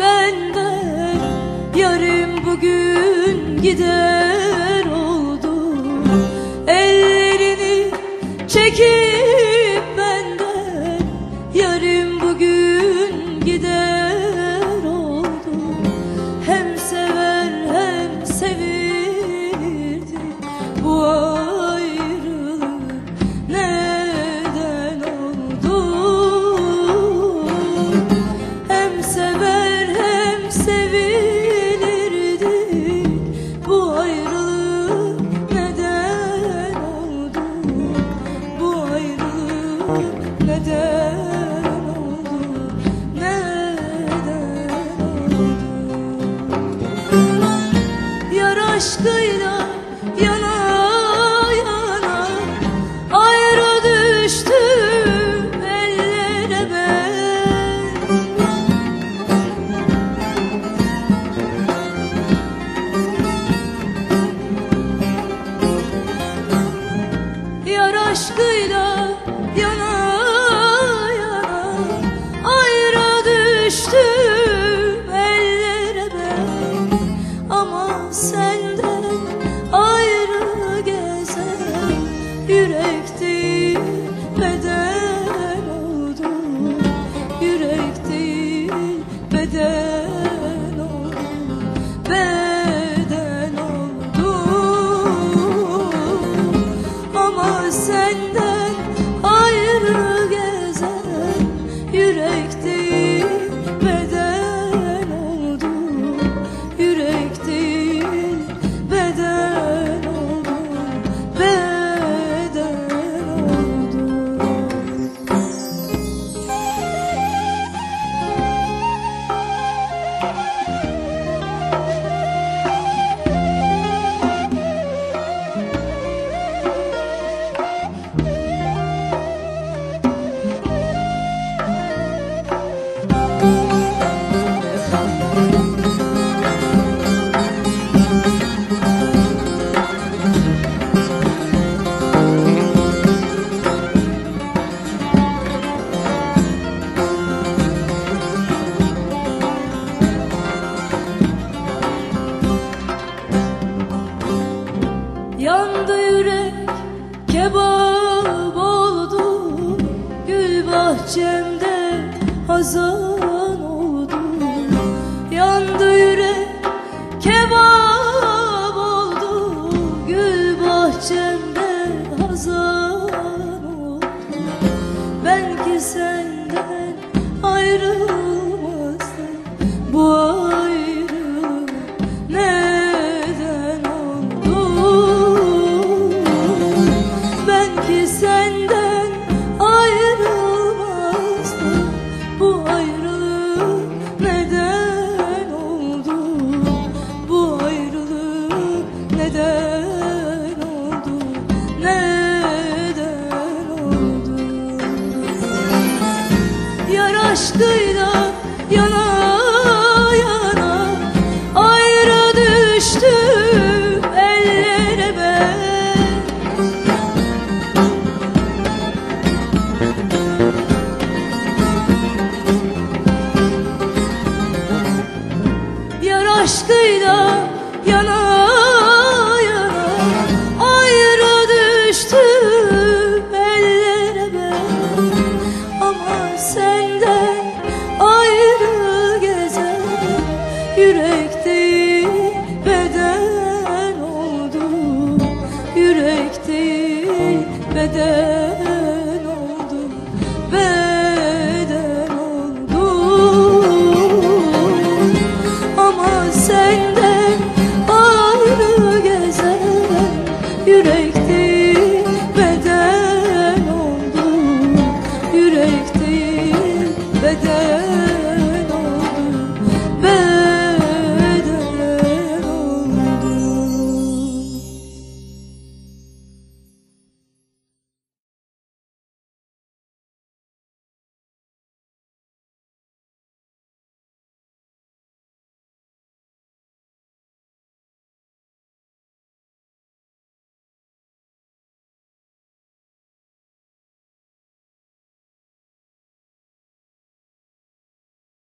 benden Yarın bugün gider. bahçemde hazan oldu Yandı yürek kebap oldu. Gül bahçemde aşkıyla yana yana. Ayrı düştüm ellere ben ama senden ayrı gezen yürek beden oldu. Yürek beden beden